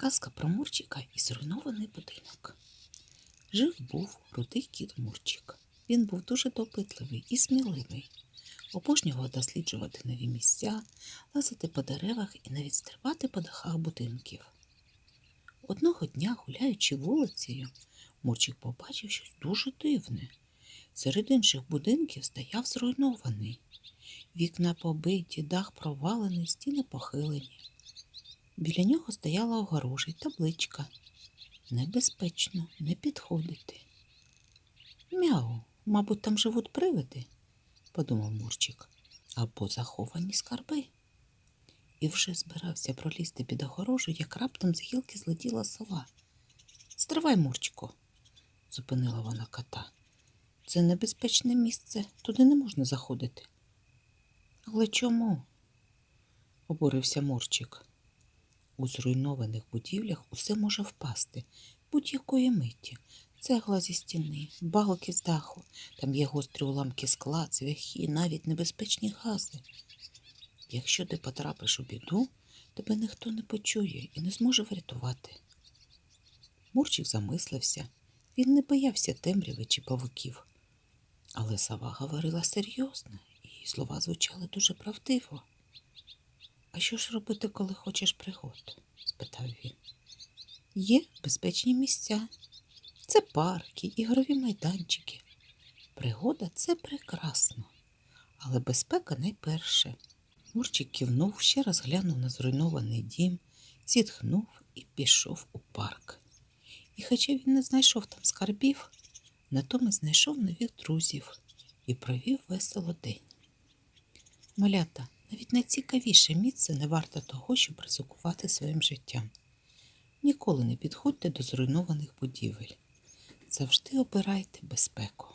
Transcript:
Казка про Мурчика і зруйнований будинок. Жив був рудий кіт Мурчик. Він був дуже допитливий і сміливий. Обожнював досліджувати нові місця, лазити по деревах і навіть стрибати по дахах будинків. Одного дня, гуляючи вулицею, Мурчик побачив щось дуже дивне. Серед інших будинків стояв зруйнований. Вікна побиті, дах провалений, стіни похилені. Біля нього стояла огорожа й табличка. Небезпечно, не підходити. Мяу, мабуть, там живуть привиди, подумав Мурчик, або заховані скарби. І вже збирався пролізти під огорожу, як раптом з гілки злетіла сова. Стривай, Мурчику, зупинила вона кота. Це небезпечне місце, туди не можна заходити. Але чому? обурився Мурчик. У зруйнованих будівлях усе може впасти будь-якої миті. Цегла зі стіни, балки з даху, там є гострі уламки скла, цвяхи, навіть небезпечні гази. Якщо ти потрапиш у біду, тебе ніхто не почує і не зможе врятувати. Мурчик замислився. Він не боявся темряви чи павуків. Але сова говорила серйозно, і її слова звучали дуже правдиво. А що ж робити, коли хочеш пригод? спитав він. Є безпечні місця. Це парки, ігрові майданчики. Пригода це прекрасно, але безпека найперше. Мурчик кивнув, ще раз глянув на зруйнований дім, зітхнув і пішов у парк. І хоча він не знайшов там скарбів, натомість знайшов нових друзів і провів весело день. Малята, навіть найцікавіше місце не варто того, щоб ризикувати своїм життям. Ніколи не підходьте до зруйнованих будівель. Завжди обирайте безпеку.